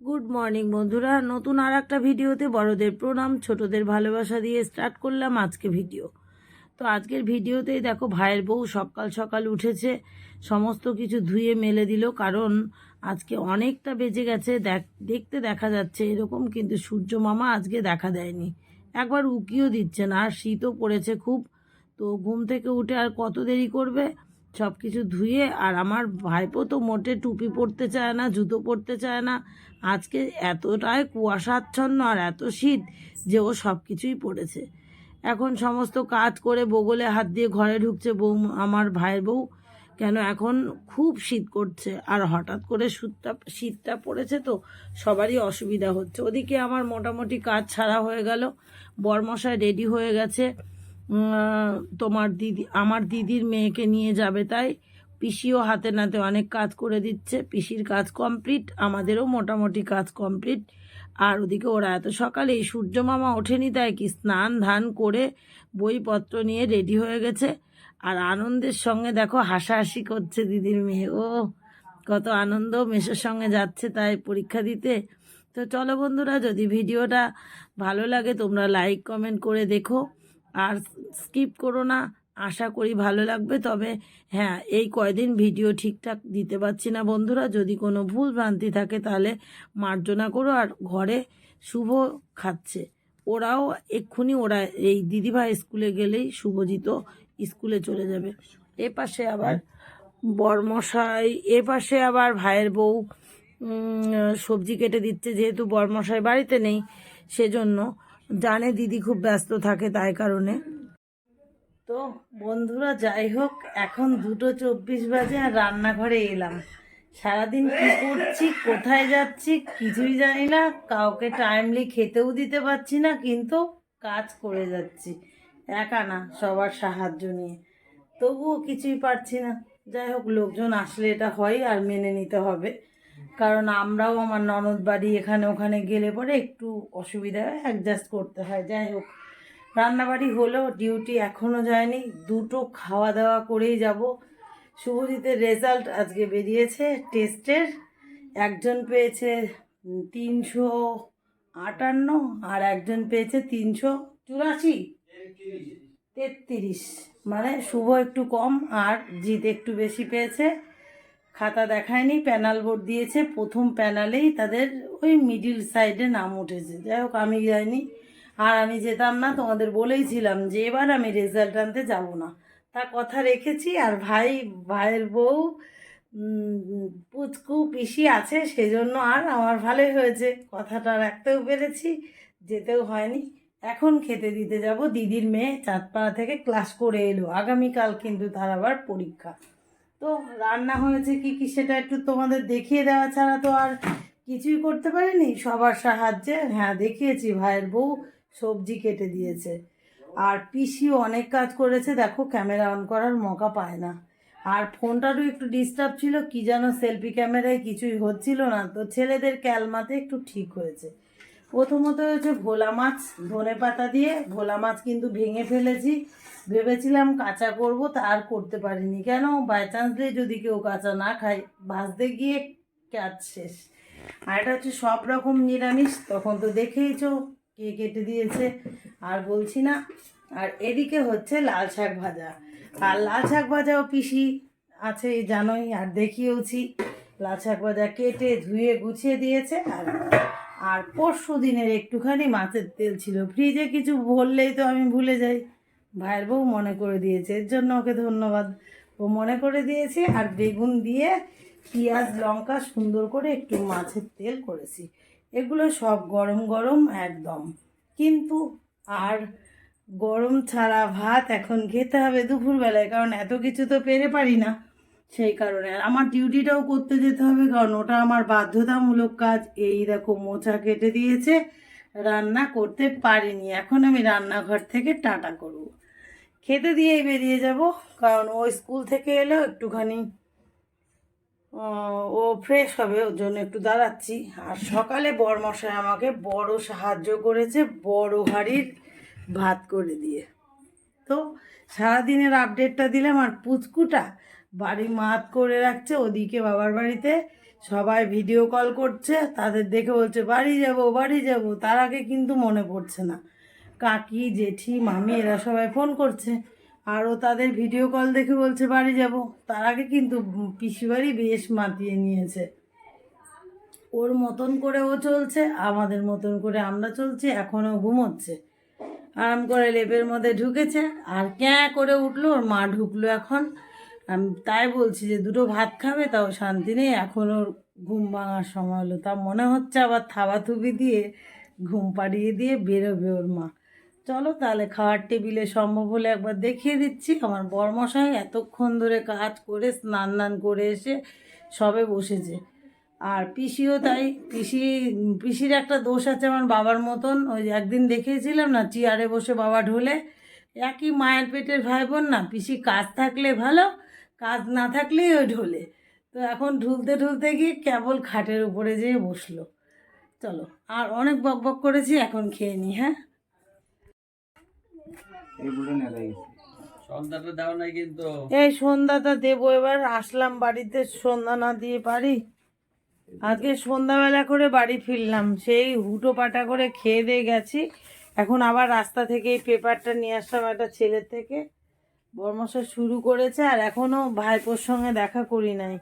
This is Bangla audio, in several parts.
গুড মর্নিং বন্ধুরা। নতুন আর একটা ভিডিওতে বড়দের প্রণাম, ছোটদের ভালোবাসা দিয়ে স্টার্ট করলাম আজকে ভিডিও। তো আজকের ভিডিওতেই দেখো, ভাইয়ের বউ সকাল সকাল উঠেছে, সমস্ত কিছু ধুয়ে মেলে দিল, কারণ আজকে অনেকটা বেজে গেছে, দেখ, দেখতে দেখা যাচ্ছে এরকম, কিন্তু সূর্য মামা আজকে দেখা দেয়নি। একবার উকিও দিচ্ছে না, আর শীতও পড়েছে খুব, তো ঘুম থেকে উঠে আর কত দেরি করবে? সব কিছু ধুয়ে, আর আমার ভাইপো তো মোটে টুপি পরতে চায় না, জুতো পরতে চায় না। আজকে এতটাই কুয়াশাচ্ছন্ন আর এত শীত যে ও সব কিছুই পড়েছে এখন সমস্ত কাজ করে বগলে হাত দিয়ে ঘরে ঢুকছে বউ, আমার ভাইয়ের বউ। কেন এখন খুব শীত করছে, আর হঠাৎ করে শীতটা শীতটা পড়েছে তো সবারই অসুবিধা হচ্ছে। ওদিকে আমার মোটামুটি কাজ ছাড়া হয়ে গেল, বরমশাই রেডি হয়ে গেছে। তোমার দিদি, আমার দিদির মেয়েকে নিয়ে যাবে তাই পিসিও হাতে নাতে অনেক কাজ করে দিচ্ছে। পিসির কাজ কমপ্লিট, আমাদেরও মোটামুটি কাজ কমপ্লিট। আর ওদিকে ওরা এত সকালে সূর্য মামা ওঠেনি তাই কি স্নান ধান করে বইপত্র নিয়ে রেডি হয়ে গেছে। আর আনন্দের সঙ্গে দেখো হাসাহাসি করছে দিদির মেয়ে। ও, কত আনন্দ, মেসের সঙ্গে যাচ্ছে তাই পরীক্ষা দিতে। তো চলো বন্ধুরা, যদি ভিডিওটা ভালো লাগে তোমরা লাইক কমেন্ট করে দেখো। আর স্কিপ করো না, আশা করি ভালো লাগবে। তবে হ্যাঁ এই কয়দিন ভিডিও ঠিকঠাক দিতে পারছি না বন্ধুরা। যদি কোনো ভুল ভ্রান্তি থাকে তাহলে মার্জনা করো আর ঘরে শুভ খাচ্ছে। ওরাও এক্ষুনি ওরা এই দিদিভাই স্কুলে গেলেই শুভজিত স্কুলে চলে যাবে। এ পাশে আবার বরমশাই, এ পাশে আবার ভাইয়ের বউ সবজি কেটে দিচ্ছে যেহেতু বরমশাই বাড়িতে নেই, সেজন্য জানে দিদি খুব ব্যস্ত থাকে তাই কারণে। তো বন্ধুরা, যাই হোক, এখন দুটো চব্বিশ বাজে আর রান্নাঘরে এলাম। সারাদিন কি করছি, কোথায় যাচ্ছি কিছুই জানি না। কাউকে টাইমলি খেতেও দিতে পারছি না, কিন্তু কাজ করে যাচ্ছি একা না, সবার সাহায্য নিয়ে। তবুও কিছুই পারছি না। যাই হোক, লোকজন আসলে এটা হয় আর মেনে নিতে হবে। কারণ আমরাও আমার ননদ বাড়ি এখানে ওখানে গেলে পরে একটু অসুবিধা অ্যাডজাস্ট করতে হয়। যাই হোক, রান্নাবাড়ি হলো ডিউটি এখনও যায়নি, দুটো খাওয়া দাওয়া করেই যাব। শুভজিতের রেজাল্ট আজকে বেরিয়েছে টেস্টের একজন পেয়েছে তিনশো আটান্ন আর একজন পেয়েছে তিনশো চুরাশি। তেত্রিশ। মানে শুভ একটু কম আর জিৎ একটু বেশি পেয়েছে। খাতা দেখায়নি প্যানাল বোর্ড দিয়েছে, প্রথম প্যানালেই তাদের ওই মিডিল সাইডে নাম উঠেছে। যাই হোক, আমি যাইনি, আর আমি যেতাম না, তোমাদের বলেইছিলাম যে এবার আমি রেজাল্ট আনতে যাব না। তা কথা রেখেছি, আর ভাই, ভাইয়ের বউ পুচকু, পিসি আছে, সেজন্য আর আমার ভালোই হয়েছে। কথাটা রাখতেও পেরেছি, যেতেও হয়নি। এখন খেতে দিতে যাব, দিদির মেয়ে চাঁদপাড়া থেকে ক্লাস করে এলো। আগামীকাল কিন্তু তার আবার পরীক্ষা। তো রান্না হয়েছে কি কি সেটা একটু তোমাদের দেখিয়ে দেওয়া ছাড়া তো আর কিছুই করতে পারিনি। সবার সাহায্যে হ্যাঁ দেখিয়েছি, ভাইয়ের বউ সবজি কেটে দিয়েছে। আর পিসি অনেক কাজ করেছে, দেখো, ক্যামেরা অন করার মকা পায় না। আর ফোনটারও একটু ডিস্টার্ব ছিল, কি যেন সেলফি ক্যামেরায় কিছুই হচ্ছিল না। তো ছেলেদের ক্যালমাতে একটু ঠিক হয়েছে। প্রথমত হচ্ছে ভোলা মাছ, ধনে পাতা দিয়ে ভোলা মাছ কিন্তু ভেঙে ফেলেছি। ভেবেছিলাম কাঁচা করব, তা আর করতে পারিনি। কেন? বাই চান্সলি যদি কেউ কাঁচা না খায়, ভাজতে গিয়ে কাজ শেষ। আর এটা হচ্ছে সব রকম নিরামিষ, তখন তো দেখেইছো কে কেটে দিয়েছে, আর বলছি না। আর এদিকে হচ্ছে লাল শাক ভাজা। আর লাল শাক ভাজাও পিসি আছে, জানোই, আর দেখিয়েওছি। লাল শাক ভাজা কেটে ধুয়ে গুছিয়ে দিয়েছে, আর আর পরশু দিনের একটুখানি মাছের তেল ছিল। ফ্রিজে কিছু ভরলেই তো আমি ভুলে যাই। ভাইয়ের বউ মনে করে দিয়েছে, এর জন্য ওকে ধন্যবাদ। ও মনে করে দিয়েছে আর বেগুন দিয়ে পেঁয়াজ, লঙ্কা সুন্দর করে একটু মাছের তেল করেছি। এগুলো সব গরম গরম একদম। কিন্তু আর গরম ছাড়া ভাত এখন খেতে হবে দুপুরবেলায়, কারণ এত কিছু তো পেরে পারি না। সেই কারণে। আর আমার ডিউটিটাও করতে যেতে হবে, কারণ ওটা আমার বাধ্যতামূলক কাজ। এই দেখো, মোচা কেটে দিয়েছে, রান্না করতে পারিনি। এখন আমি রান্নাঘর থেকে টাটা করব। খেতে দিয়েই বেরিয়ে যাব, কারণ ও স্কুল থেকে এলো একটুখানি ও ফ্রেশ হবে, ওর জন্য একটু দাঁড়াচ্ছি। আর সকালে বরমশাই আমাকে বড় সাহায্য করেছে, বড় হাড়ির ভাত করে দিয়ে। তো সারাদিনের আপডেটটা দিলাম, আর পুচকুটা বাড়ি মাত করে রাখছে, ওদিকে বাবার বাড়িতে সবাই ভিডিও কল করছে, তাদের দেখে বলছে, বাড়ি যাব বাড়ি যাব। তার আগে কিন্তু মনে পড়ছে না। কাকি, জেঠি, মামি, এরা সবাই ফোন করছে। আর ও তাদের ভিডিও কল দেখে বলছে, বাড়ি যাব। তার আগে কিন্তু পিসি বাড়ি বেশ মাতিয়ে নিয়েছে। ওর মতন করে ও চলছে, আমাদের মতন করে আমরা চলছি, এখনও ঘুমোচ্ছে। আরাম করে লেপের মধ্যে ঢুকেছে, আর ক্যাঁ করে উঠল, ওর মা ঢুকলো এখন। আমি তাই বলছি যে দুটো ভাত খাবে, তাও শান্তি নেই, এখন ওর ঘুম ভাঙার সময় হলো। তা মনে হচ্ছে আবার থাবা থুবি দিয়ে ঘুম পাড়িয়ে দিয়ে বেরোবে ওর মা। চলো তাহলে খাওয়ার টেবিলে সম্ভব হলে একবার দেখিয়ে দিচ্ছি। আমার বরমশাই এতক্ষণ ধরে কাজ করে, স্নান টান করে এসে সবে বসেছে। আর পিসিও তাই, পিসি, পিসির একটা দোষ আছে আমার বাবার মতন। ওই একদিন দেখিয়েছিলাম না, চেয়ারে বসে বাবা ঢোলে। একই মায়ের পেটের ভাই বোন না পিসি কাজ থাকলে ভালো কাজ না থাকলেই ওই ঢোলে। তো এখন ঢুলতে ঢুলতে গিয়ে কেবল খাটের উপরে যেয়ে বসল। চলো আর অনেক বক বক করেছি এখন খেয়ে নি হ্যাঁ? সন্ধ্যাটা দাও নাই কিন্তু। এই সন্ধ্যাটা দেবো এবার আসলাম বাড়িতে সন্ধ্যা না দিয়ে পারি। আজকে সন্ধ্যাবেলা করে বাড়ি ফিরলাম সেই হুটো পাটা করে খেয়ে দিয়ে গেছি। এখন আবার রাস্তা থেকে এই পেপারটা নিয়ে আসলাম একটা ছেলের থেকে। বর্মশা শুরু করেছে আর এখনও ভাইপোর সঙ্গে দেখা করি নাই।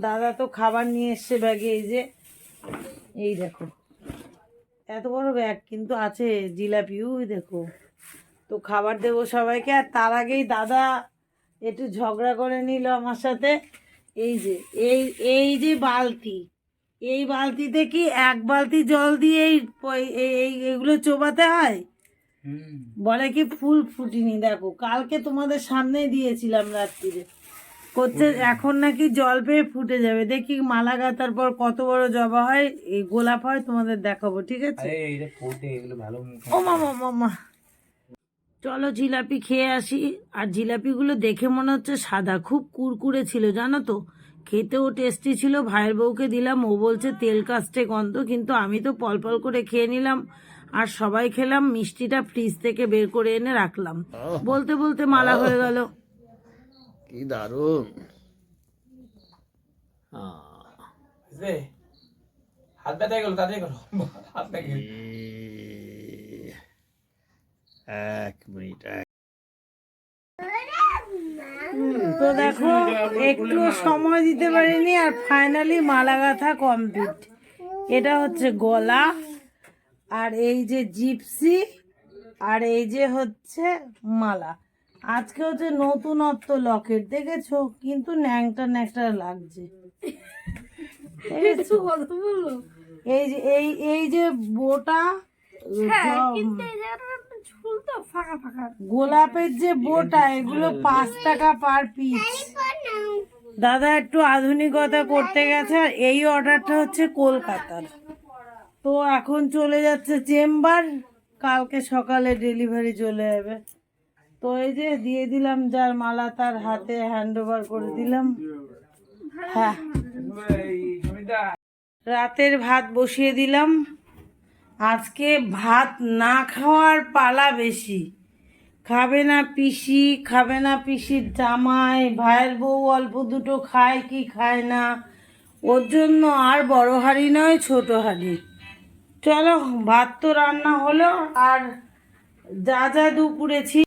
দাদা তো খাবার নিয়ে এসছে ব্যাগে, এই যে, এই দেখো। এত বড় ব্যাগ, কিন্তু আছে জিলাপি, ওই দেখো। তো খাবার দেবো সবাইকে, আর তার আগেই দাদা একটু ঝগড়া করে নিল আমার সাথে। এই যে, এই এই যে বালতি, এই বালতিতে কি এক বালতি জল দিয়ে এই প- এই, এই- এগুলো চোবাতে হয়? বলে কি ফুল ফুটিনি দেখো। কালকে তোমাদের সামনেই দিয়েছিলাম রাত্রিরে। করছে এখন নাকি জল পেয়ে ফুটে যাবে। দেখি মালা গাঁথার পর কত বড় জবা হয় এই গোলাপ হয় তোমাদের দেখাবো ঠিক আছে? ও মামা মামা চলো জিলাপি খেয়ে আসি। আর জিলাপিগুলো দেখে মনে হচ্ছে সাদা খুব কুরকুরে ছিল জানো তো? খেতেও টেস্টি ছিল ভাইয়ের বউকে দিলাম ও বলছে তেল কাস্টে গন্ধ কিন্তু আমি তো পল পলপল করে খেয়ে নিলাম। আর সবাই খেলাম মিষ্টিটা ফ্রিজ থেকে বের করে এনে রাখলাম। বলতে বলতে মালা হয়ে গেল। কি দারুণ। হাত ব্যথা গেল তাড়াতাড়ি করো। হাত এক মিনিট তো দেখো একটু সময় দিতে পারিনি আর ফাইনালি মালা গাঁথা কমপ্লিট এটা হচ্ছে গলা। আর এই যে জিপসি আর এই যে হচ্ছে মালা। আজকে হচ্ছে নতুনত্ব লকেট দেখেছ? কিন্তু ন্যাংটা ন্যাংটা লাগছে? এই যে এই এই যে বোটা গোলাপের যে বোটা এগুলো পাঁচ টাকা পার পিস। দাদা একটু আধুনিকতা করতে গেছে আর এই অর্ডারটা হচ্ছে কলকাতার। তো এখন চলে যাচ্ছে চেম্বার। কালকে সকালে ডেলিভারি চলে যাবে। তো এই যে দিয়ে দিলাম যার মালা তার হাতে হ্যান্ড ওভার করে দিলাম। হ্যাঁ। রাতের ভাত বসিয়ে দিলাম। আজকে ভাত না খাওয়ার পালা বেশি। খাবে না পিসি, খাবে না পিসির জামাই, ভাইয়ের বউ অল্প দুটো খায় কি খায় না। ওর জন্য আর বড় হাঁড়ি নয়, ছোট হাঁড়ি। চলো, ভাত তো রান্না হলো, আর যা যা দুপুরেছি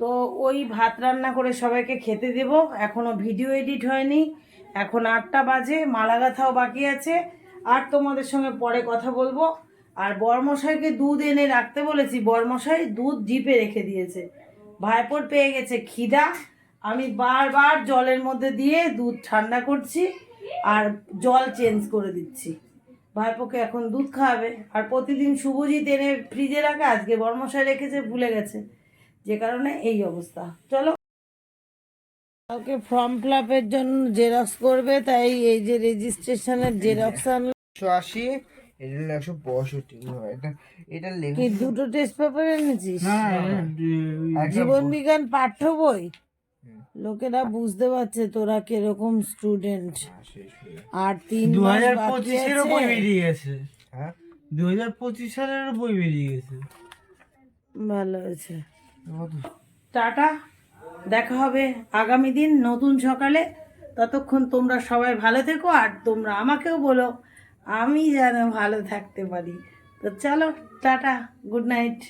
তো ওই ভাত রান্না করে সবাইকে খেতে দেব। এখনও ভিডিও এডিট হয়নি। এখন আটটা বাজে মালা গাথাও বাকি আছে। আর তোমাদের সঙ্গে পরে কথা বলব। আর বরমশাইকে দুধ এনে রাখতে বলেছি, বরমশাই দুধ জিপে রেখে দিয়েছে। ভাইপোর পেয়ে গেছে খিদা। আমি বারবার জলের মধ্যে দিয়ে দুধ ঠান্ডা করছি আর জল চেঞ্জ করে দিচ্ছি। ভাইপোকে এখন দুধ খাওয়াবে। আর প্রতিদিন শুভজিৎ এনে ফ্রিজে রাখে আজকে বরমশাই রেখেছে ভুলে গেছে। যে কারণে এই অবস্থা। চলো। কালকে ফর্ম ফিল আপের জন্য জেরক্স করবে তাই এই যে রেজিস্ট্রেশনের জেরক্স আনলো। একশো আশি এটা একশো পঁয়ষট্টি এটা এটা দুটো টেস্ট পেপার এনেছিস? জীবন বিজ্ঞান পাঠ্য বই? লোকেরা বুঝতে পারছে তোরা কীরকম স্টুডেন্ট আর তিন দু হাজার পঁচিশেরও আছে। বই বেরিয়ে গেছে। হ্যাঁ? দু হাজার পঁচিশ সালেরও বই বেরিয়ে গেছে। ভালো হয়েছে টাটা। দেখা হবে আগামী দিন নতুন সকালে। ততক্ষণ তোমরা সবাই ভালো থেকো আর তোমরা আমাকেও বলো আমি যেন ভালো থাকতে পারি। তো চলো টাটা গুড নাইট।